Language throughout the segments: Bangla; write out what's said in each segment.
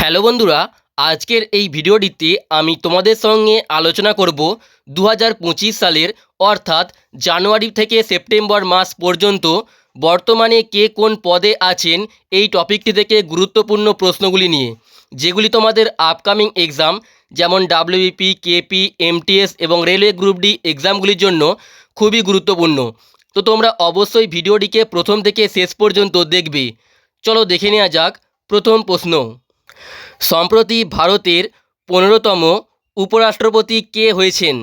হ্যালো বন্ধুরা, আজকের এই ভিডিওটিতে আমি তোমাদের সঙ্গে আলোচনা করব দু হাজার পঁচিশ সালের, অর্থাৎ জানুয়ারি থেকে সেপ্টেম্বর মাস পর্যন্ত বর্তমানে কে কোন পদে আছেন এই টপিকটি থেকে গুরুত্বপূর্ণ প্রশ্নগুলি নিয়ে, যেগুলি তোমাদের আপকামিং এক্সাম যেমন ডাব্লিউবিপি কেপি এমটিএস এবং রেলওয়ে গ্রুপ ডি এক্সামগুলির জন্য খুবই গুরুত্বপূর্ণ। তো তোমরা অবশ্যই ভিডিওটিকে প্রথম থেকে শেষ পর্যন্ত দেখবে। চলো দেখে নেওয়া যাক প্রথম প্রশ্ন। সম্প্রতি ভারতের পনেরোতম উপরাষ্ট্রপতি কে হয়েছেন?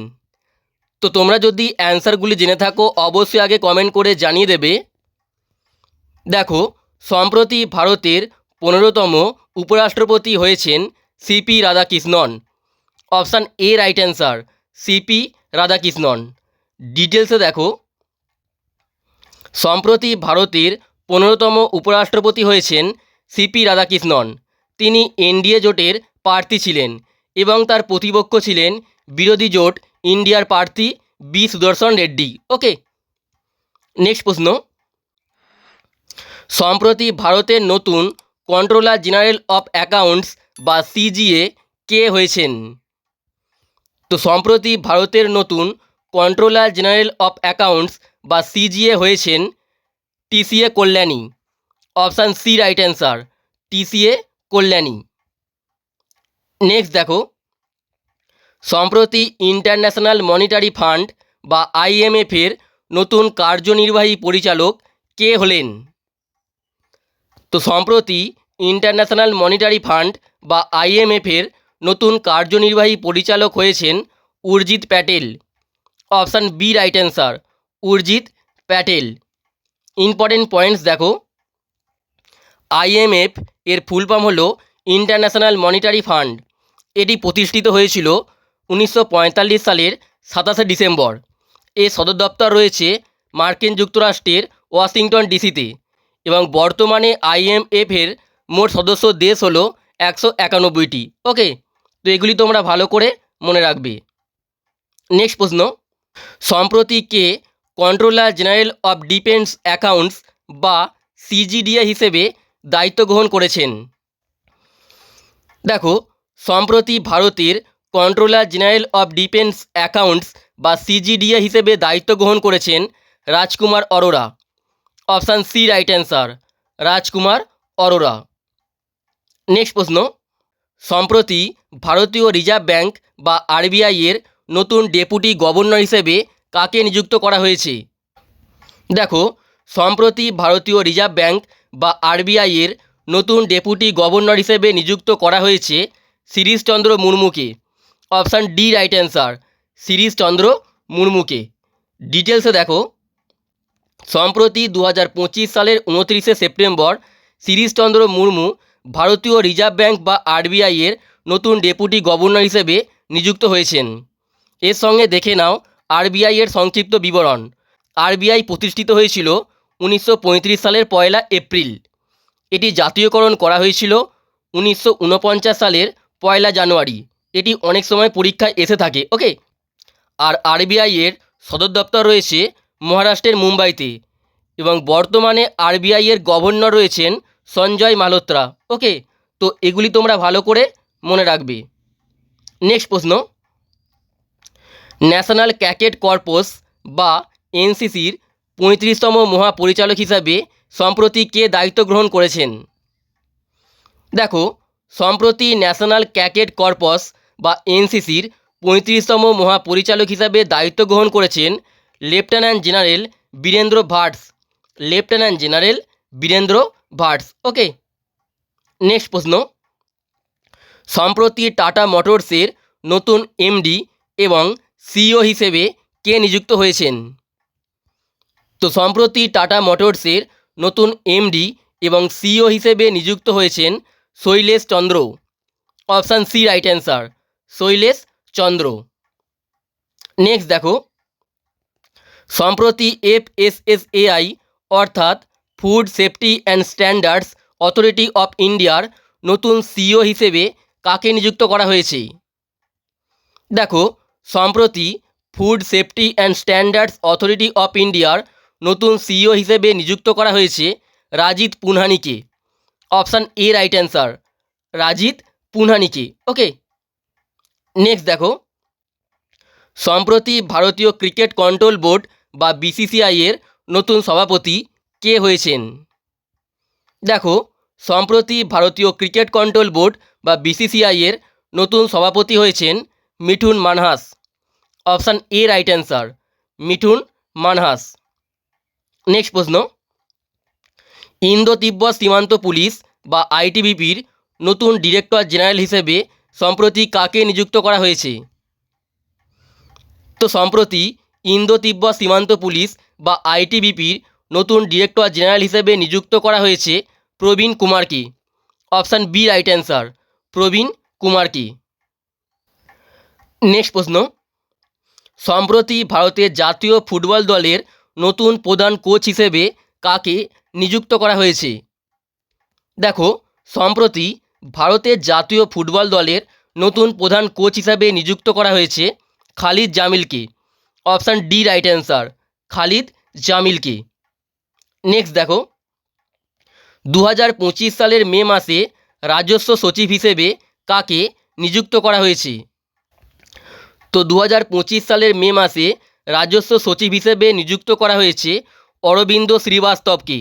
তো তোমরা যদি অ্যান্সারগুলি জেনে থাকো, অবশ্যই আগে কমেন্ট করে জানিয়ে দেবে। দেখো, সম্প্রতি ভারতের পনেরোতম উপরাষ্ট্রপতি হয়েছেন CP Radhakrishnan. Option A right answer CP Radhakrishnan. ডিটেলসে দেখো। সম্প্রতি ভারতের পনেরোতম উপরাষ্ট্রপতি হয়েছেন সিপি রাধাকৃষ্ণন। তিনি এনডিএ জোটের প্রার্থী ছিলেন এবং তার প্রতিপক্ষ ছিলেন বিরোধী জোট ইন্ডিয়ার প্রার্থী B Sudarshan Reddy. Okay, next প্রশ্ন। সম্প্রতি ভারতের নতুন কন্ট্রোলার জেনারেল অফ অ্যাকাউন্টস বা সিজিএ কে হয়েছেন? তো সম্প্রতি ভারতের নতুন কন্ট্রোলার জেনারেল অফ অ্যাকাউন্টস বা সিজিএ হয়েছেন TCA Kalyani. Option C right answer. TCA Kalyani. Next দেখো। সম্প্রতি ইন্টারন্যাশনাল মনিটারি ফান্ড বা আইএমএফের নতুন কার্যনির্বাহী পরিচালক কে হলেন? তো সম্প্রতি ইন্টারন্যাশনাল মনিটারি ফান্ড বা আইএমএফের নতুন কার্যনির্বাহী পরিচালক হয়েছেন Urjit Patel. Option B right answer Urjit Patel. Important points দেখো। আইএমএফ এর ফুল ফর্ম হলো ইন্টারন্যাশনাল মনিটারি ফান্ড। এটি প্রতিষ্ঠিত হয়েছিল উনিশশো পঁয়তাল্লিশ সালের সাতাশে ডিসেম্বর। এর সদর দপ্তর রয়েছে মার্কিন যুক্তরাষ্ট্রের ওয়াশিংটন ডিসিতে এবং বর্তমানে আইএমএফ এর মোট সদস্য দেশ হলো একশো একানব্বইটি। ওকে, তো এগুলি তোমরা ভালো করে মনে রাখবে। নেক্সট প্রশ্ন। সম্প্রতি কে controller general of defence accounts বা সিজিডিএ হিসেবে দায়িত্ব গ্রহণ করেছেন। দেখো, সম্প্রতি ভারতের controller general of defence accounts বা সিজিডিএ হিসেবে দায়িত্ব গ্রহণ করেছেন Rajkumar Arora. Option C right answer, Rajkumar Arora. Next প্রশ্ন, সম্প্রতি ভারতীয় রিজার্ভ ব্যাংক বা আরবিআই এর নতুন ডেপুটি গভর্নর হিসেবে কাকে নিযুক্ত করা হয়েছে? দেখো সম্প্রতি ভারতীয় রিজার্ভ ব্যাংক বা আরবিআইয়ের নতুন ডেপুটি গভর্নর হিসেবে নিযুক্ত করা হয়েছে Shirishchandra মুর্মুকে। Option D, right answer, Shirishchandra মুর্মুকে। ডিটেলসে দেখো। সম্প্রতি দু হাজার পঁচিশ সালের উনত্রিশে সেপ্টেম্বর শিরিশচন্দ্র মুর্মু ভারতীয় রিজার্ভ ব্যাংক বা আরবিআইয়ের নতুন ডেপুটি গভর্নর হিসেবে নিযুক্ত হয়েছেন। এর সঙ্গে দেখে নাও আরবিআইয়ের সংক্ষিপ্ত বিবরণ। আরবিআই প্রতিষ্ঠিত হয়েছিল উনিশশো পঁয়ত্রিশ সালের পয়লা এপ্রিল। এটি জাতীয়করণ করা হয়েছিল উনিশশো ঊনপঞ্চাশ সালের পয়লা জানুয়ারি। এটি অনেক সময় পরীক্ষায় এসে থাকে ওকে আর আরবিআই এর সদর দপ্তর রয়েছে মহারাষ্ট্রের মুম্বাইতে এবং বর্তমানে আরবিআই এর গভর্নর রয়েছেন সঞ্জয় মালহোত্রা ওকে তো এগুলি তোমরা ভালো করে মনে রাখবে। নেক্সট প্রশ্ন। ন্যাশনাল ক্যাকেট কর্পস বা এনসিসির পঁয়ত্রিশতম মহাপরিচালক হিসাবে সম্প্রতি কে দায়িত্ব গ্রহণ করেছেন? দেখো, সম্প্রতি ন্যাশনাল ক্যাকেট কর্পস বা এনসিসির পঁয়ত্রিশতম মহাপরিচালক হিসাবে দায়িত্ব গ্রহণ করেছেন lieutenant general Virendra Vats. Lieutenant general Virendra Vats, okay? Next প্রশ্ন। সম্প্রতি টাটা মোটরসের নতুন এমডি এবং সিইও হিসেবে কে নিযুক্ত হয়েছেন? তো সম্প্রতি টাটা মোটরসের নতুন এমডি এবং সিও হিসেবে নিযুক্ত হয়েছেন Shailesh Chandra. Option C right answer Shailesh Chandra. Next দেখো। সম্প্রতি এফএসএসএআই অর্থাৎ food safety and standards authority of ইন্ডিয়ার নতুন সিও হিসেবে কাকে নিযুক্ত করা হয়েছে? দেখো, সম্প্রতি food safety and standards authority of ইন্ডিয়ার নতুন সিইও হিসেবে নিযুক্ত করা হয়েছে Rajit পুনহানিকে। Option A right answer Rajit পুনহানিকে। Okay next দেখো। সম্প্রতি ভারতীয় ক্রিকেট কন্ট্রোল বোর্ড বা বিসিসিআইয়ের নতুন সভাপতি কে হয়েছেন? দেখো, সম্প্রতি ভারতীয় ক্রিকেট কন্ট্রোল বোর্ড বা বিসিসিআইয়ের নতুন সভাপতি হয়েছেন Mithun Manhas. Option A right answer Mithun Manhas. Next প্রশ্ন. ইন্দো তিব্বত সীমান্ত পুলিশ বা আইটিবিপির নতুন ডিরেক্টর জেনারেল হিসেবে সম্প্রতি কাকে নিযুক্ত করা হয়েছে? তো সম্প্রতি ইন্দো তিব্বত সীমান্ত পুলিশ বা আইটিবিপির নতুন ডিরেক্টর জেনারেল হিসেবে নিযুক্ত করা হয়েছে প্রবীণ কুমারকে। Option B right answer, Praveen কুমারকে। নেক্সট প্রশ্ন. সম্প্রতি ভারতের জাতীয় ফুটবল দলের নতুন প্রধান কোচ হিসেবে কাকে নিযুক্ত করা হয়েছে? দেখো, সম্প্রতি ভারতের জাতীয় ফুটবল দলের নতুন প্রধান কোচ হিসাবে নিযুক্ত করা হয়েছে Khalid জামিলকে। Option D right answer, Khalid জামিলকে। Next দেখো দু হাজার পঁচিশ সালের মে মাসে রাজস্ব সচিব হিসেবে কাকে নিযুক্ত করা হয়েছে? তো দু হাজার পঁচিশ সালের মে মাসে রাজস্ব সচিব হিসেবে নিযুক্ত করা হয়েছে Arvind শ্রীবাস্তবকে।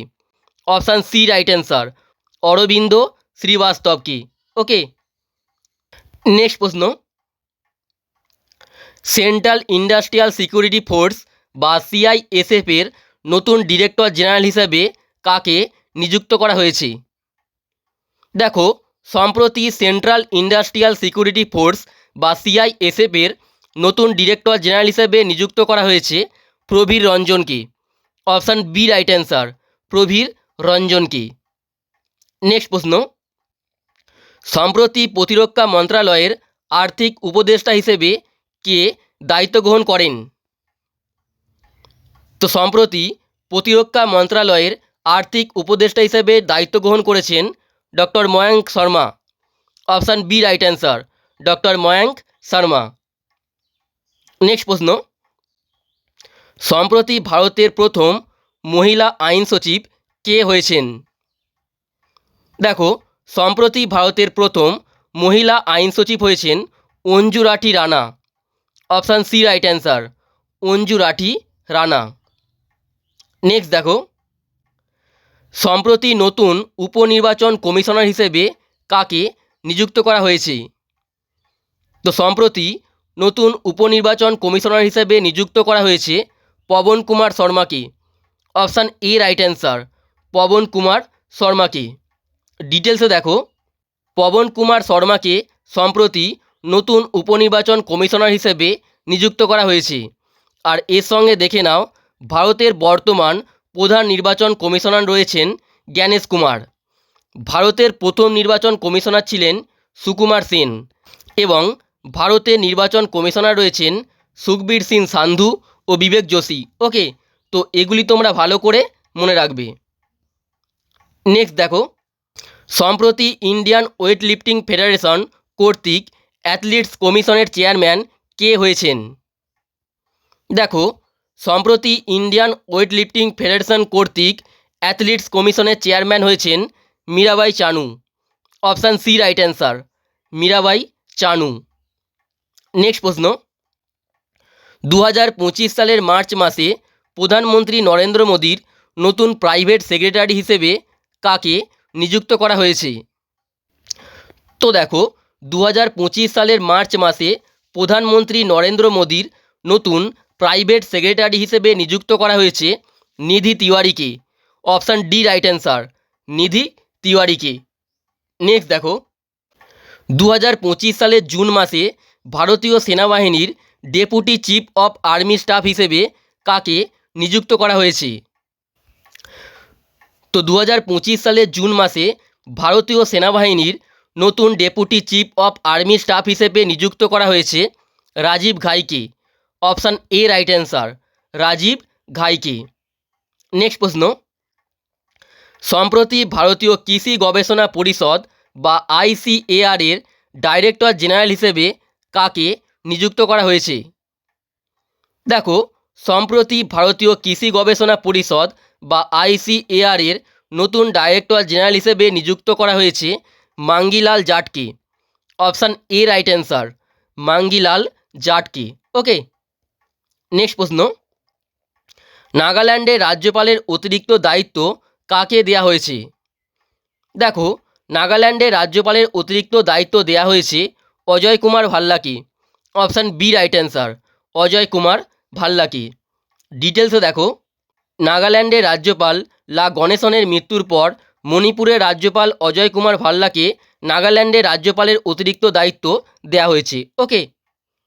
Option C right answer, Arvind শ্রীবাস্তবকে। Okay, next প্রশ্ন। সেন্ট্রাল ইন্ডাস্ট্রিয়াল সিকিউরিটি ফোর্স বা সিআইএসএফ এর নতুন ডিরেক্টর জেনারেল হিসেবে কাকে নিযুক্ত করা হয়েছে? দেখো, সম্প্রতি সেন্ট্রাল ইন্ডাস্ট্রিয়াল সিকিউরিটি ফোর্স বা সিআইএসএফ এর নতুন ডিরেক্টর জেনারেল হিসেবে নিযুক্ত করা হয়েছে Prabir রঞ্জনকে। Option B right answer Prabir রঞ্জনকে। Next প্রশ্ন। সম্প্রতি প্রতিরক্ষা মন্ত্রণালয়ের আর্থিক উপদেষ্টা হিসেবে কে দায়িত্ব গ্রহণ করেন? তো সম্প্রতি প্রতিরক্ষা মন্ত্রণালয়ের আর্থিক উপদেষ্টা হিসেবে দায়িত্ব গ্রহণ করেছেন doctor Mayank Sharma. Option B right answer doctor Mayank Sharma. Next প্রশ্ন. সম্প্রতি ভারতের প্রথম মহিলা আইন সচিব কে হয়েছেন? দেখো, সম্প্রতি ভারতের প্রথম মহিলা আইন সচিব হয়েছেন Anju Rathi Rana. Option C right answer Anju Rathi Rana. Next দেখো, সম্প্রতি নতুন উপনির্বাচন কমিশনার হিসেবে কাকে নিযুক্ত করা হয়েছে? তো সম্প্রতি নতুন উপনির্বাচন কমিশনার হিসেবে নিযুক্ত করা হয়েছে Pawan Kumar শর্মাকে। Option A right answer, Pawan Kumar শর্মাকে। ডিটেলসে দেখো, পবন কুমার শর্মাকে সম্প্রতি নতুন উপনির্বাচন কমিশনার হিসেবে নিযুক্ত করা হয়েছে। আর এর সঙ্গে দেখে নাও, ভারতের বর্তমান প্রধান নির্বাচন কমিশনার রয়েছেন জ্ঞানেশ কুমার। ভারতের প্রথম নির্বাচন কমিশনার ছিলেন সুকুমার সেন এবং ভারতের নির্বাচন কমিশনার রয়েছেন সুখবীর সিং সান্ধু ও বিবেক যোশী। ওকে, তো এগুলি তোমরা ভালো করে মনে রাখবে। নেক্সট দেখো। সম্প্রতি ইন্ডিয়ান ওয়েট লিফটিং ফেডারেশন কর্তৃক অ্যাথলিটস কমিশনের চেয়ারম্যান কে হয়েছেন? দেখো, সম্প্রতি ইন্ডিয়ান ওয়েট লিফটিং ফেডারেশন কর্তৃক অ্যাথলিটস কমিশনের চেয়ারম্যান হয়েছেন Mirabai Chanu. Option C, right answer. Mirabai Chanu. Next প্রশ্ন। দু হাজার পঁচিশ সালের মার্চ মাসে প্রধানমন্ত্রী নরেন্দ্র মোদীর নতুন প্রাইভেট সেক্রেটারি হিসেবে কাকে নিযুক্ত করা হয়েছে? তো দেখো দু হাজার পঁচিশ সালের মার্চ মাসে প্রধানমন্ত্রী নরেন্দ্র মোদীর নতুন প্রাইভেট সেক্রেটারি হিসেবে নিযুক্ত করা হয়েছে Nidhi তিওয়ারিকে। Option D right answer, Nidhi তিওয়ারিকে। Next দেখো দু হাজার পঁচিশ সালের জুন মাসে ভারতীয় সেনাবাহিনীর deputy chief of army staff হিসেবে কাকে নিযুক্ত করা হয়েছে? তো দু হাজার পঁচিশ সালের জুন মাসে ভারতীয় সেনাবাহিনীর নতুন deputy chief of army staff হিসেবে নিযুক্ত করা হয়েছে Rajiv ঘাইকে। Option A right answer Rajiv ঘাইকে। Next প্রশ্ন। সম্প্রতি ভারতীয় কৃষি গবেষণা পরিষদ বা আইসিএআর এর ডাইরেক্টর জেনারেল হিসেবে কাকে নিযুক্ত করা হয়েছে? দেখো, সম্প্রতি ভারতীয় কৃষি গবেষণা পরিষদ বা আইসিএআর এর নতুন ডাইরেক্টর জেনারেল হিসেবে নিযুক্ত করা হয়েছে Mangilal জাটকে। Option A right answer Mangilal জাটকে। Okay next প্রশ্ন। নাগাল্যান্ডে রাজ্যপালের অতিরিক্ত দায়িত্ব কাকে দেয়া হয়েছে? দেখো, নাগাল্যান্ডে রাজ্যপালের অতিরিক্ত দায়িত্ব দেয়া হয়েছে Ajay Kumar ভাল্লাকে। Option B right answer Ajay Kumar ভাল্লাকে। ডিটেলসে দেখো, নাগাল্যান্ডের রাজ্যপাল লা গণেশনের মৃত্যুর পর মণিপুরের রাজ্যপাল অজয় কুমার ভাল্লাকে নাগাল্যান্ডের রাজ্যপালের অতিরিক্ত দায়িত্ব দেওয়া হয়েছে। ওকে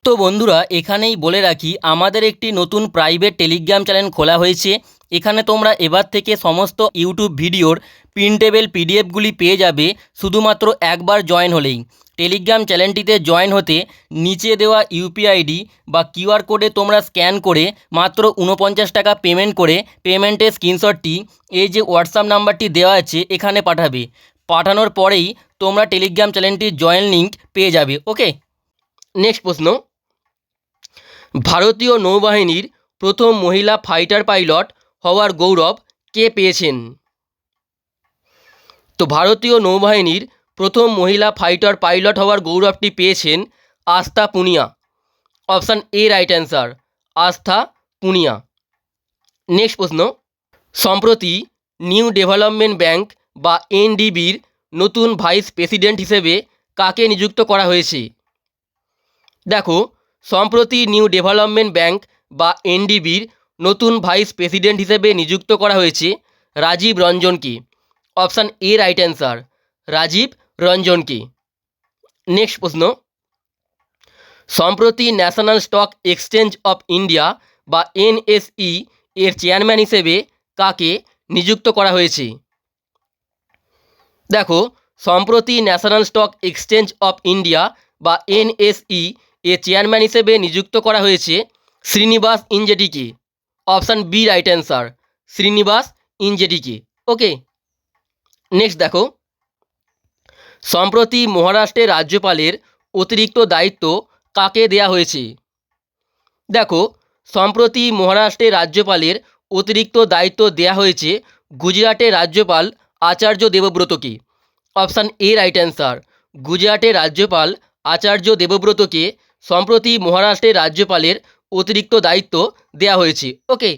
তো বন্ধুরা, এখানেই বলে রাখি, আমাদের একটি নতুন প্রাইভেট টেলিগ্রাম চ্যানেল খোলা হয়েছে। এখানে তোমরা এবার থেকে সমস্ত ইউটিউব ভিডিওর প্রিন্টেবল পিডিএফগুলি পেয়ে যাবে, শুধুমাত্র একবার জয়েন হলেই। টেলিগ্রাম চ্যানেলটিতে জয়েন হতে নিচে দেওয়া ইউপিআইডি বা কিউআর কোডে তোমরা স্ক্যান করে মাত্র উনপঞ্চাশ টাকা পেমেন্ট করে পেমেন্টের স্ক্রিনশটটি, এই যে হোয়াটসঅ্যাপ নাম্বারটি দেওয়া আছে, এখানে পাঠাবে। পাঠানোর পরেই তোমরা টেলিগ্রাম চ্যানেলটির জয়েন লিঙ্ক পেয়ে যাবে, ওকে? নেক্সট প্রশ্ন। ভারতীয় নৌবাহিনীর প্রথম মহিলা ফাইটার পাইলট হওয়ার গৌরব কে পেয়েছেন? তো ভারতীয় নৌবাহিনীর প্রথম মহিলা ফাইটার পাইলট হওয়ার গৌরবটি পেয়েছেন Astha Punia. Option A right answer Astha Punia. Next প্রশ্ন, সম্প্রতি নিউ ডেভেলপমেন্ট ব্যাংক বা এনডিবির নতুন ভাইস প্রেসিডেন্ট হিসেবে কাকে নিযুক্ত করা হয়েছে? দেখো, সম্প্রতি নিউ ডেভেলপমেন্ট ব্যাংক বা এনডিবির নতুন ভাইস প্রেসিডেন্ট হিসেবে নিযুক্ত করা হয়েছে Rajib রঞ্জনকে। Option A right answer Rajiv রঞ্জনকে next প্রশ্ন। সম্প্রতি national stock exchange of India বা এনএসই এর চেয়ারম্যান হিসেবে কাকে নিযুক্ত করা হয়েছে? দেখো, সম্প্রতি National Stock Exchange of India বা এনএসই এর চেয়ারম্যান হিসেবে নিযুক্ত করা হয়েছে Srinivas ইঞ্জেডিকে option B right answer Srinivas ইঞ্জেডিকে okay next দেখো। সম্প্রতি মহারাষ্ট্রের রাজ্যপালের অতিরিক্ত দায়িত্ব কাকে দেয়া হয়েছে? দেখো, সম্প্রতি মহারাষ্ট্রের রাজ্যপালের অতিরিক্ত দায়িত্ব দেয়া হয়েছে গুজরাটের রাজ্যপাল Acharya দেবব্রতকে। Option A right answer. গুজরাটের রাজ্যপাল আচার্য দেবব্রতকে সম্প্রতি মহারাষ্ট্রের রাজ্যপালের অতিরিক্ত দায়িত্ব দেয়া হয়েছে। ওকে,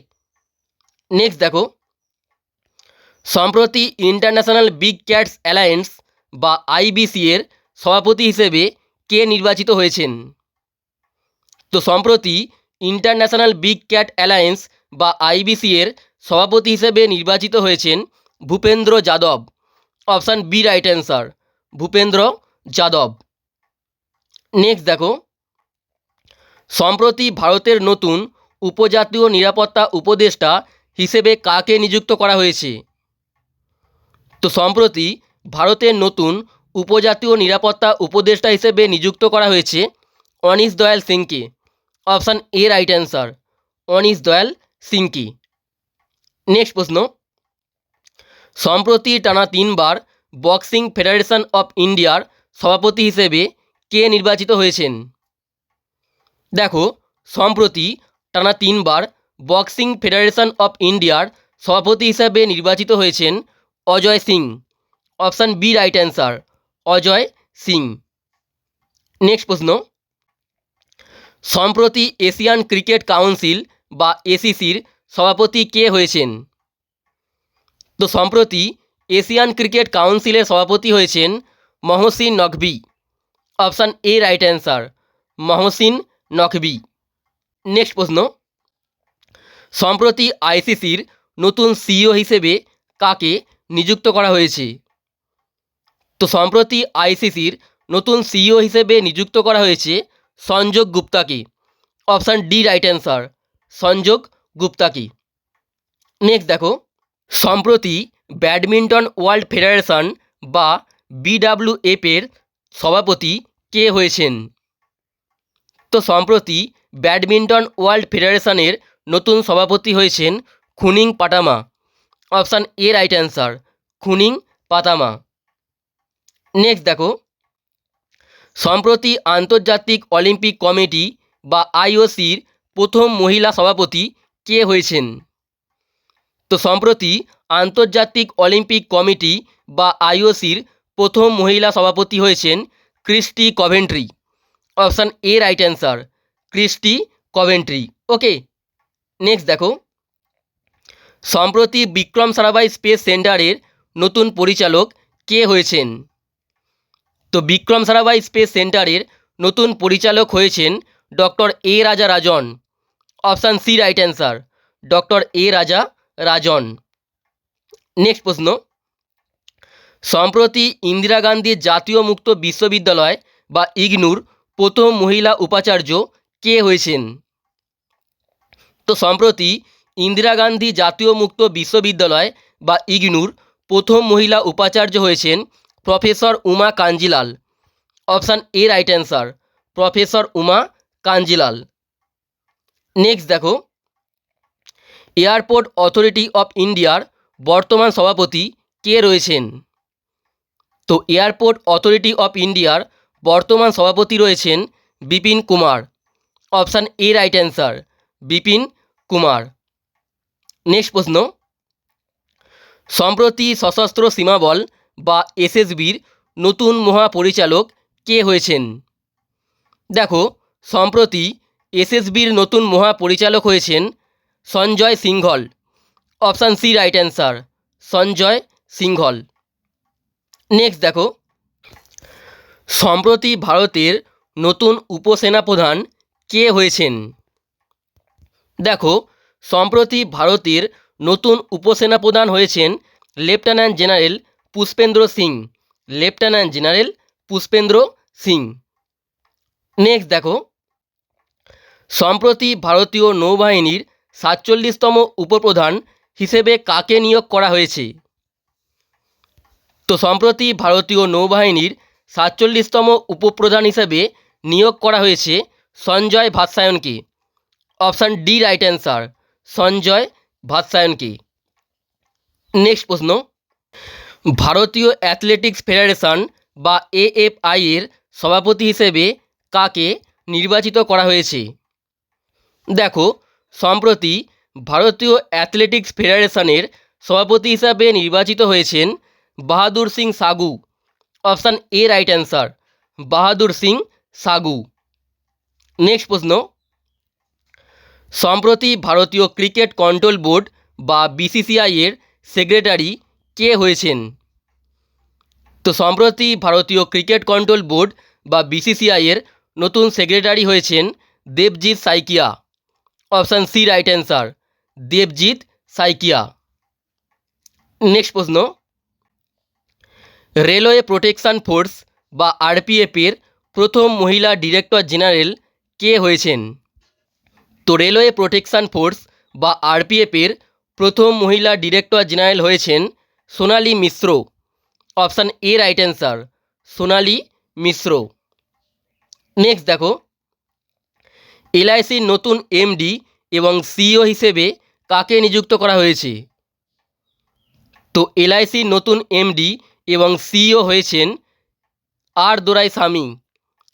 নেক্সট দেখো। সম্প্রতি ইন্টারন্যাশনাল বিগ ক্যাটস অ্যালায়েন্স বা আইবিসি এর সভাপতি হিসেবে কে নির্বাচিত হয়েছেন? তো সম্প্রতি ইন্টারন্যাশনাল বিগ ক্যাট অ্যালায়েন্স বা আইবিসি এর সভাপতি হিসেবে নির্বাচিত হয়েছেন Bhupendra Yadav. Option B right answer, Bhupendra Yadav. Next দেখো। সম্প্রতি ভারতের নতুন উপজাতীয় নিরাপত্তা উপদেষ্টা হিসেবে কাকে নিযুক্ত করা হয়েছে? তো সম্প্রতি ভারতের নতুন উপজাতীয় নিরাপত্তা উপদেষ্টা হিসেবে নিযুক্ত করা হয়েছে অনিশ দয়াল সিংকে। Option A right answer, Anish Dayal সিংকে। নেক্সট প্রশ্ন। সম্প্রতি টানা তিনবার বক্সিং ফেডারেশন অফ ইন্ডিয়ার সভাপতি হিসেবে কে নির্বাচিত হয়েছেন? দেখো, সম্প্রতি টানা তিনবার বক্সিং ফেডারেশন অফ ইন্ডিয়ার সভাপতি হিসাবে নির্বাচিত হয়েছেন Ajay Singh. Option B right answer, Ajay Singh. Next প্রশ্ন। সম্প্রতি এশিয়ান ক্রিকেট কাউন্সিল বা এসিসির সভাপতি কে হয়েছেন? তো সম্প্রতি এশিয়ান ক্রিকেট কাউন্সিলের সভাপতি হয়েছেন Mohsin Naqvi. Option A right answer, Mohsin Naqvi. Next প্রশ্ন। সম্প্রতি আইসিসির নতুন সিইও হিসেবে কাকে নিযুক্ত করা হয়েছে? তো সম্প্রতি আইসিসির নতুন সিইও হিসেবে নিযুক্ত করা হয়েছে Sanjog গুপ্তাকে। Option D, right answer Sanjog গুপ্তাকে। Next দেখো। সম্প্রতি ব্যাডমিন্টন ওয়ার্ল্ড ফেডারেশন বা বিডাব্লিউএফ এর সভাপতি কে হয়েছেন? তো সম্প্রতি ব্যাডমিন্টন ওয়ার্ল্ড ফেডারেশনের নতুন সভাপতি হয়েছেন Khunying Patama. Option A, right answer, Khunying Patama next দেখো। সম্প্রতি আন্তর্জাতিক অলিম্পিক কমিটি বা আইওসির প্রথম মহিলা সভাপতি কে হয়েছেন? তো সম্প্রতি আন্তর্জাতিক অলিম্পিক কমিটি বা আইওসির প্রথম মহিলা সভাপতি হয়েছেন Kirsty Coventry. Option A right answer Kirsty Coventry. Okay next দেখো। সম্প্রতি বিক্রম সারাভাই স্পেস সেন্টারের নতুন পরিচালক কে হয়েছেন? তো বিক্রম সারাভাই স্পেস সেন্টারের নতুন পরিচালক হয়েছেন doctor A Raja Rajan. Option C right answer, doctor A Raja Rajan. Next প্রশ্ন। সম্প্রতি ইন্দিরা গান্ধী জাতীয় মুক্ত বিশ্ববিদ্যালয় বা ইগনুর প্রথম মহিলা উপাচার্য কে হয়েছেন? তো সম্প্রতি ইন্দিরা গান্ধী জাতীয় মুক্ত বিশ্ববিদ্যালয় বা ইগনুর প্রথম মহিলা উপাচার্য হয়েছেন professor Uma Kanjilal. Option A right answer, professor Uma Kanjilal. Next দেখো। এয়ারপোর্ট অথরিটি অফ ইন্ডিয়ার বর্তমান সভাপতি কে রয়েছেন? তো এয়ারপোর্ট অথরিটি অফ ইন্ডিয়ার বর্তমান সভাপতি রয়েছেন Bipin Kumar. Option A right answer, Bipin Kumar. Next প্রশ্ন। সম্প্রতি সশস্ত্র সীমাবল বা এসএসবির নতুন মহাপরিচালক কে হয়েছেন? দেখো, সম্প্রতি এসএসবির নতুন মহাপরিচালক হয়েছেন Sanjay Singhal. Option C right answer, Sanjay Singhal. Next দেখো। সম্প্রতি ভারতের নতুন উপসেনাপ্রধান কে হয়েছেন? দেখো, সম্প্রতি ভারতের নতুন উপসেনাপ্রধান হয়েছেন lieutenant general Pushpendra Singh, lieutenant general Pushpendra Singh. Next দেখো। সম্প্রতি ভারতীয় নৌবাহিনীর সাতচল্লিশতম উপপ্রধান হিসেবে কাকে নিয়োগ করা হয়েছে? তো সম্প্রতি ভারতীয় নৌবাহিনীর সাতচল্লিশতম উপপ্রধান হিসেবে নিয়োগ করা হয়েছে Sanjay ভাৎসায়নকে option D right answer, Sanjay ভাৎসায়নকে next প্রশ্ন। ভারতীয় অ্যাথলেটিক্স ফেডারেশন বা এএফআই এর সভাপতি হিসেবে কাকে নির্বাচিত করা হয়েছে? দেখো, সম্প্রতি ভারতীয় অ্যাথলেটিক্স ফেডারেশনের সভাপতি হিসাবে নির্বাচিত হয়েছেন Bahadur Singh Sagu. Option A right answer, Bahadur Singh Sagu. Next প্রশ্ন। সম্প্রতি ভারতীয় ক্রিকেট কন্ট্রোল বোর্ড বা বিসিসিআই এর সেক্রেটারি কে হয়েছেন? তো সম্প্রতি ভারতীয় ক্রিকেট কন্ট্রোল বোর্ড বা বিসিসিআই এর নতুন সেক্রেটারি হয়েছেন Debajit Saikia. Option C right answer, Debajit Saikia. Next প্রশ্ন। রেলওয়ে প্রোটেকশান ফোর্স বা আরপিএফের প্রথম মহিলা ডিরেক্টর জেনারেল কে হয়েছেন? তো রেলওয়ে প্রোটেকশান ফোর্স বা আরপিএফের প্রথম মহিলা ডিরেক্টর জেনারেল হয়েছেন Sonali Mishra. Option A right answer Sonali Mishra. Next দেখো। এলআইসির নতুন এমডি এবং সিইও হিসেবে কাকে নিযুক্ত করা হয়েছে? তো এলআইসির নতুন এমডি এবং সিইও হয়েছেন R Dorai Swami.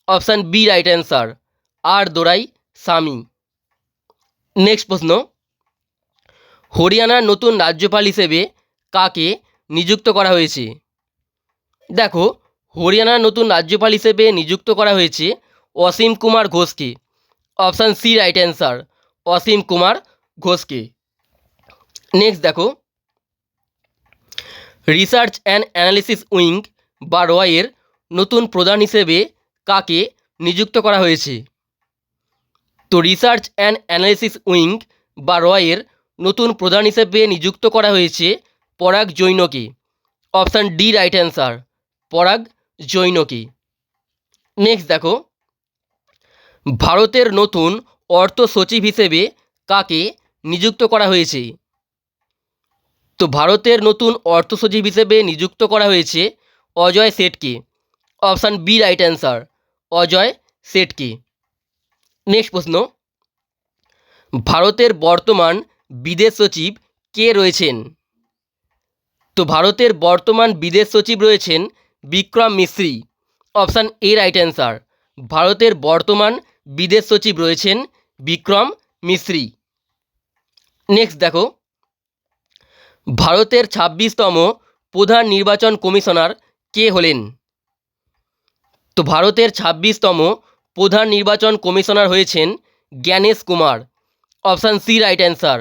Option B right answer R Dorai Swami. Next প্রশ্ন। হরিয়ানার নতুন রাজ্যপাল হিসেবে কাকে নিযুক্ত করা হয়েছে। দেখো হরিয়ানার নতুন রাজ্যপাল হিসেবে নিযুক্ত করা হয়েছে অসীম কুমার ঘোষকে। Option C, right answer, Asim Kumar ঘোষকে। নেক্সট দেখো। রিসার্চ অ্যান্ড অ্যানালিসিস উইং, বা রয়ের নতুন প্রধান হিসেবে কাকে নিযুক্ত করা হয়েছে? তো রিসার্চ অ্যান্ড অ্যানালিসিস উইং, বা রয়ের নতুন প্রধান হিসেবে নিযুক্ত করা হয়েছে Parag জৈনকে option D right answer Parag জৈনকে next দেখো। ভারতের নতুন অর্থ সচিব হিসেবে কাকে নিযুক্ত করা হয়েছে? তো ভারতের নতুন অর্থ সচিব হিসেবে নিযুক্ত করা হয়েছে Ajay শেঠকে option B right answer Ajay শেঠকে next প্রশ্ন। ভারতের বর্তমান বিদেশ সচিব কে রয়েছেন? তো ভারতের বর্তমান বিদেশ সচিব রয়েছেন Vikram Misri option A right answer. ভারতের বর্তমান বিদেশ সচিব রয়েছেন বিক্রম মিশ্রি নেক্সট দেখো। ভারতের ছাব্বিশতম প্রধান নির্বাচন কমিশনার কে হলেন? তো ভারতের ছাব্বিশতম প্রধান নির্বাচন কমিশনার হয়েছেন Gyanesh Kumar. Option C right answer.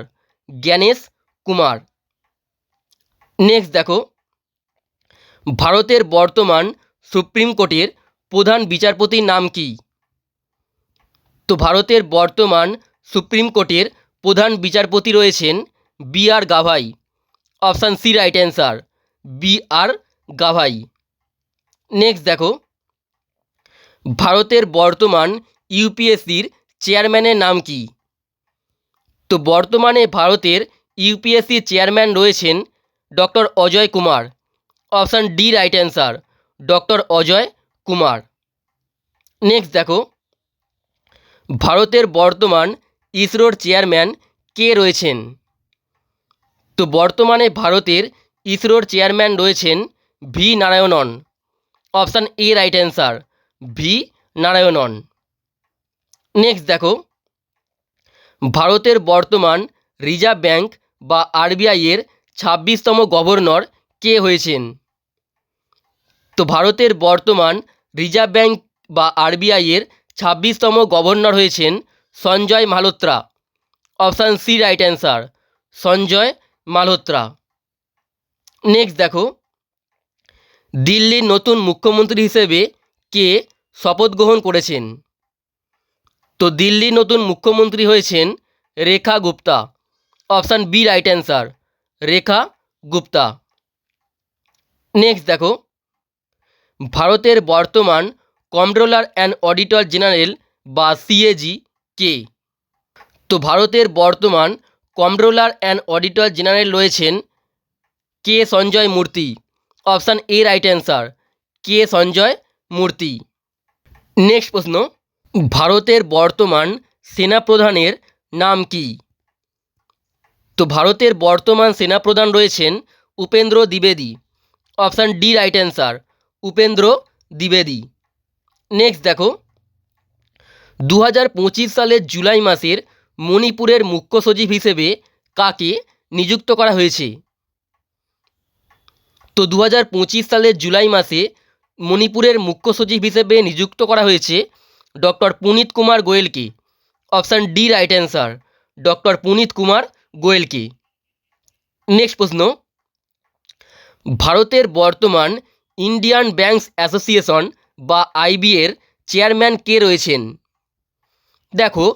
Gyanesh Kumar. Next দেখো, ভারতের বর্তমান সুপ্রিম কোর্টের প্রধান বিচারপতির নাম কি? তো ভারতের বর্তমান সুপ্রিম কোর্টের প্রধান বিচারপতি রয়েছেন B R Gavai. Option C right answer, B R Gavai. Next দেখো, ভারতের বর্তমান ইউপিএসসির চেয়ারম্যানের নাম কি? তো বর্তমানে ভারতের ইউপিএসসি চেয়ারম্যান রয়েছেন doctor Ajay Kumar. Option D, right answer, doctor Ajay Kumar. Next দেখো। ভারতের বর্তমান ইসরোর চেয়ারম্যান কে রয়েছেন? তো বর্তমানে ভারতের ইসরোর চেয়ারম্যান রয়েছেন V Narayanan. Option A, right answer, V Narayanan. Next দেখো। ভারতের বর্তমান রিজার্ভ ব্যাংক বা আরবিআইয়ের ছাব্বিশতম গভর্নর কে হয়েছেন? তো ভারতের বর্তমান রিজার্ভ ব্যাংক বা আরবিআইয়ের ছাব্বিশতম গভর্নর হয়েছেন Sanjay Malhotra. Option C right answer, Sanjay Malhotra. Next দেখো। দিল্লির নতুন মুখ্যমন্ত্রী হিসেবে কে শপথ গ্রহণ করেছেন? তো দিল্লির নতুন মুখ্যমন্ত্রী হয়েছেন Rekha Gupta. Option B right answer Rekha Gupta. Next দেখো। ভারতের বর্তমান কন্ট্রোলার অ্যান্ড অডিটর জেনারেল বা সিএজি কে তো ভারতের বর্তমান কন্ট্রোলার অ্যান্ড অডিটর জেনারেল রয়েছেন K Sanjay Murthy option A right answer K Sanjay Murthy next প্রশ্ন। ভারতের বর্তমান সেনাপ্রধানের নাম কি? তো ভারতের বর্তমান সেনাপ্রধান রয়েছেন Upendra দ্বিবেদী। Option D right answer, Upendra দ্বিবেদী। Next দেখো। দু হাজার পঁচিশ সালের জুলাই মাসের মণিপুরের মুখ্য সচিব হিসেবে কাকে নিযুক্ত করা হয়েছে? তো দু হাজার পঁচিশ সালের জুলাই মাসে মণিপুরের মুখ্য সচিব হিসেবে নিযুক্ত করা হয়েছে doctor Punit Kumar গোয়েলকে। Option D right answer, doctor Punit Kumar গোয়েলকে next প্রশ্ন। ভারতের বর্তমান ইন্ডিয়ান ব্যাংকস অ্যাসোসিয়েশন বা আইবি এর চেয়ারম্যান কে রয়েছেন? দেখো,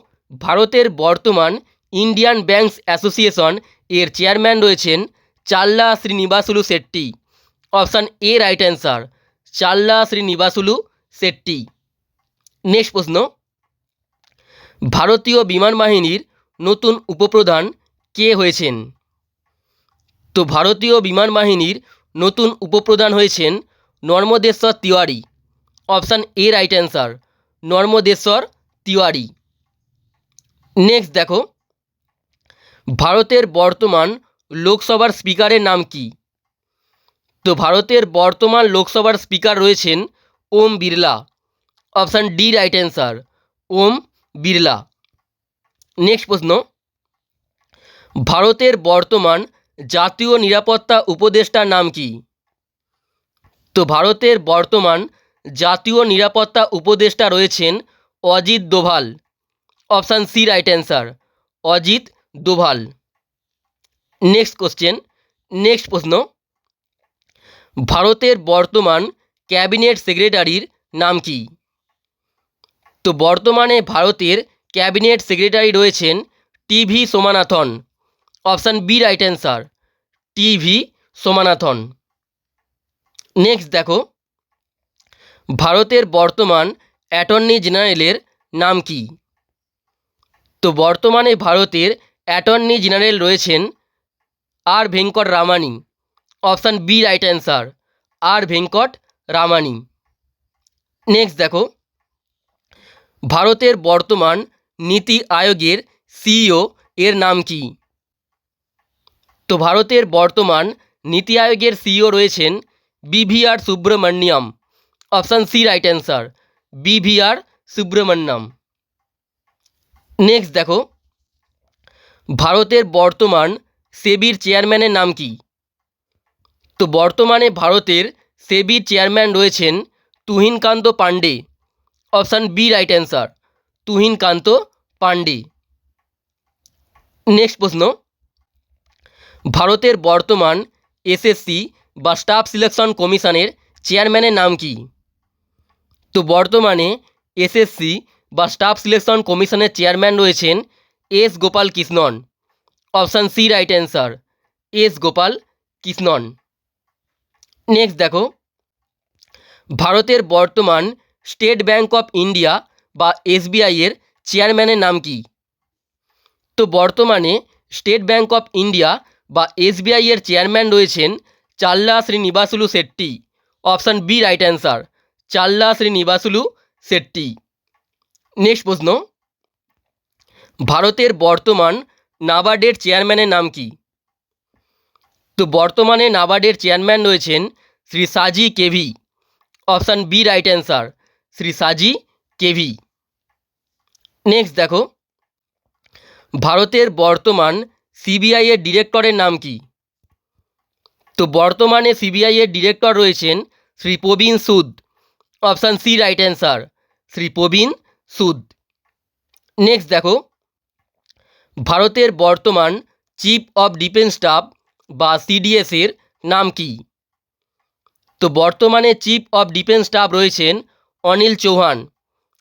ভারতের বর্তমান ইন্ডিয়ান ব্যাংকস অ্যাসোসিয়েশন এর চেয়ারম্যান রয়েছেন Challa Srinivasulu Setty. Option A right answer Challa Srinivasulu Setty. Next প্রশ্ন। ভারতীয় বিমান বাহিনীর নতুন উপপ্রধান কে হয়েছেন? তো ভারতীয় বিমান বাহিনীর নতুন উপপ্রধান হয়েছেন Narmadeshwar Tiwari. Option A right answer, Narmadeshwar Tiwari. Next দেখো। ভারতের বর্তমান লোকসভার স্পিকারের নাম কি? তো ভারতের বর্তমান লোকসভার স্পিকার রয়েছেন Om Birla. Option D right answer, Om Birla. Next প্রশ্ন। ভারতের বর্তমান জাতীয় নিরাপত্তা উপদেষ্টার নাম কি? তো ভারতের বর্তমান জাতীয় নিরাপত্তা উপদেষ্টা রয়েছেন Ajit Doval. Option C right answer, Ajit Doval. Next question, next প্রশ্ন। ভারতের বর্তমান ক্যাবিনেট সেক্রেটারির নাম কি? তো বর্তমানে ভারতের ক্যাবিনেট সেক্রেটারি রয়েছেন TV Somanathan. Option B right answer TV Somanathan. Next দেখো, ভারতের বর্তমান অ্যাটর্নি জেনারেলের নাম কি? তো বর্তমানে ভারতের অ্যাটর্নি জেনারেল রয়েছেন R Venkataramani. Option B right answer R Venkataramani. Next দেখো, ভারতের বর্তমান নীতি আয়োগের সিইও এর নাম কি? তো ভারতের বর্তমান নীতি আয়োগের সিইও রয়েছেন BVR Subrahmanyam. Option C right answer BVR Subrahmanyam. Next দেখো, ভারতের বর্তমান সেবির চেয়ারম্যানের নাম কি? তো বর্তমানে ভারতের সেবির চেয়ারম্যান রয়েছেন Tuhin Kanta Pandey. Option B right answer Tuhin Kanta Pandey. Next প্রশ্ন ভারতের বর্তমান এসএসসি বা স্টাফ সিলেকশন কমিশনের চেয়ারম্যানের নাম কি? তো বর্তমানে এসএসসি বা স্টাফ সিলেকশন কমিশনের চেয়ারম্যান রয়েছেন S Gopalakrishnan. Option C right answer S Gopalakrishnan. Next দেখো, ভারতের বর্তমান স্টেট ব্যাঙ্ক অফ ইন্ডিয়া বা এসবিআই এর চেয়ারম্যানের নাম কি? তো বর্তমানে স্টেট ব্যাঙ্ক অফ ইন্ডিয়া বা এসবিআই এর চেয়ারম্যান রয়েছেন Challa Srinivasulu Setty. Option B right answer Challa Srinivasulu Setty. Next প্রশ্ন। ভারতের বর্তমান নাবার্ডের চেয়ারম্যানের নাম কি? তো বর্তমানে নাবার্ডের চেয়ারম্যান রয়েছেন Shri Saji KV. Option B right answer Shri Saji KV. Next দেখো। ভারতের বর্তমান সিবিআই এর ডিরেক্টরের নাম কি? তো বর্তমানে সিবিআই এর ডিরেক্টর রয়েছেন Shri Praveen Sood. Option C right answer Shri Praveen Sood. Next দেখো, ভারতের বর্তমান চিফ অফ ডিফেন্স স্টাফ বা সিডিএস এর নাম কি? তো বর্তমানে চিফ অফ ডিফেন্স স্টাফ রয়েছেন Anil Chauhan.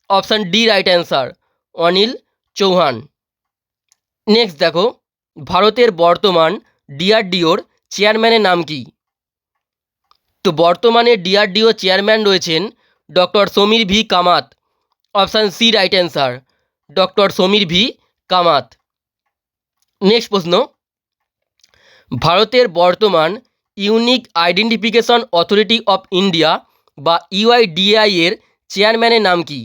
Option D right answer Anil Chauhan. Next দেখো ভারতের বর্তমান ডিআরডিওর চেয়ারম্যানের নাম কি? তো বর্তমানে ডিআরডিও চেয়ারম্যান রয়েছেন doctor Samir V. Kamat. Option C right answer, doctor Samir V. Kamat. Next প্রশ্ন। ভারতের বর্তমান unique identification authority of India বা ইউআইডিএআই এর চেয়ারম্যানের নাম কি?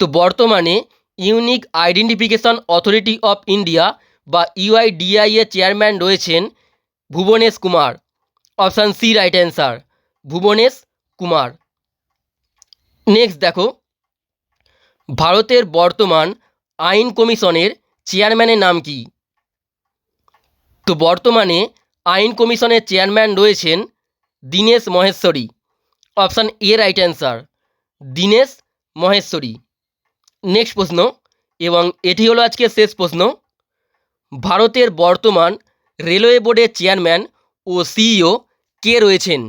তো বর্তমানে unique identification authority of India বা ইউআইডিআই এর চেয়ারম্যান রয়েছেন Bhuvnesh Kumar. Option C right answer Bhuvnesh Kumar. Next দেখো, ভারতের বর্তমান আইন কমিশনের চেয়ারম্যানের নাম কি? তো বর্তমানে আইন কমিশনের চেয়ারম্যান রয়েছেন Dinesh Maheshwari. Option A right answer Dinesh Maheshwari. Next প্রশ্ন, এবং এটি হলো আজকের শেষ প্রশ্ন। ভারতের বর্তমান রেলওয়ে বোর্ডের চেয়ারম্যান ও সিইও কে রয়েছেন?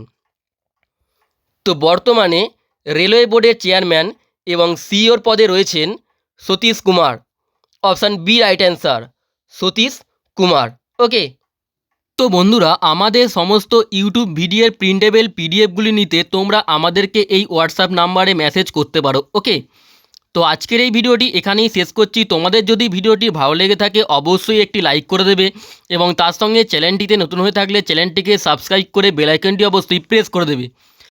তো বর্তমানে রেলওয়ে বোর্ডের চেয়ারম্যান এবং সিইওর পদে রয়েছেন Satish Kumar. Option B right answer, Satish Kumar. Okay. তো বন্ধুরা, আমাদের সমস্ত ইউটিউব ভিডিওর প্রিন্টেবল পিডিএফগুলি নিতে তোমরা আমাদেরকে এই হোয়াটসঅ্যাপ নাম্বারে মেসেজ করতে পারো, ওকে? তো আজকের এই ভিডিওটি এখানেই শেষ করছি। তোমাদের যদি ভিডিওটি ভালো লেগে থাকে, অবশ্যই একটি লাইক করে দেবে এবং তার সঙ্গে চ্যানেলটিতে নতুন হয়ে থাকলে চ্যানেলটিকে সাবস্ক্রাইব করে বেলাইকনটি অবশ্যই প্রেস করে দেবে।